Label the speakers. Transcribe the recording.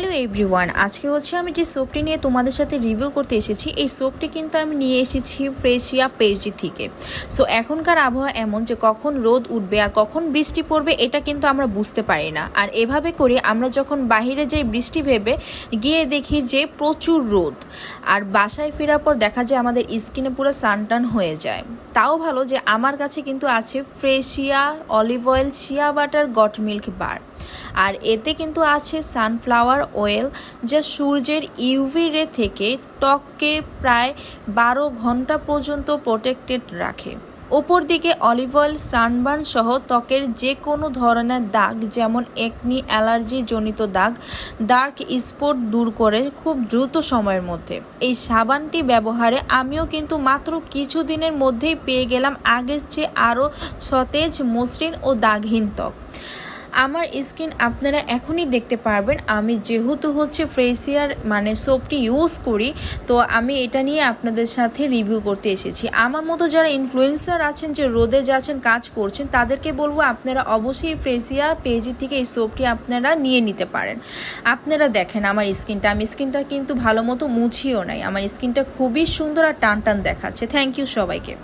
Speaker 1: Hello everyone, আজকে হচ্ছে আমি যে সোপটি নিয়ে তোমাদের সাথে রিভিউ করতে এসেছি, এই সোপটি কিন্তু আমি নিয়ে এসেছি ফ্রেশিয়া পেজি থেকে। সো এখনকার আবহাওয়া এমন যে কখন রোদ উঠবে আর কখন বৃষ্টি পড়বে, এটা কিন্তু আমরা বুঝতে পারি না। আর এভাবে করে আমরা যখন বাইরে যাই বৃষ্টি ভেবে গিয়ে দেখি যে প্রচুর রোদ, আর বাসায় ফেরার পর দেখা যায় আমাদের স্কিনে পুরো সানটান হয়ে যায়। তাও ভালো যে আমার কাছে কিন্তু আছে ফ্রেশিয়া olive oil shea butter goat milk bar আর এতে কিন্তু আছে সানফ্লাওয়ার অয়েল যা সূর্যের ইউভি রে থেকে ত্বককে প্রায় বারো ঘণ্টা পর্যন্ত প্রোটেক্টেড রাখে। ওপর দিকে অলিভ অয়েল সানবার্ন সহ ত্বকের যে কোনো ধরনের দাগ, যেমন একনি অ্যালার্জি জনিত দাগ ডার্ক স্পট দূর করে খুব দ্রুত সময়ের মধ্যে। এই সাবানটি ব্যবহারে আমিও কিন্তু মাত্র কিছুদিনের মধ্যেই পেয়ে গেলাম আগের চেয়ে আরও সতেজ, মসৃণ ও দাগহীন ত্বক। আমার স্কিন আপনারা এখনই দেখতে পারবেন। আমি যেহেতু হচ্ছে ফ্রেশিয়ার মানে সোপটি ইউজ করি, তো আমি এটা নিয়ে আপনাদের সাথে রিভিউ করতে এসেছি। আমার মতো যারা ইনফ্লুয়েন্সার আছেন, যে রোদে যাচ্ছেন, কাজ করছেন, তাদেরকে বলব আপনারা অবশ্যই ফ্রেশিয়া পেজি থেকে এই সোপটি আপনারা নিয়ে নিতে পারেন। আপনারা দেখেন আমার স্কিনটা, আমি স্কিনটা কিন্তু ভালো মতো মুছিও নাই। আমার স্কিনটা খুবই সুন্দর আর টান টান দেখাচ্ছে। থ্যাংক ইউ সবাইকে।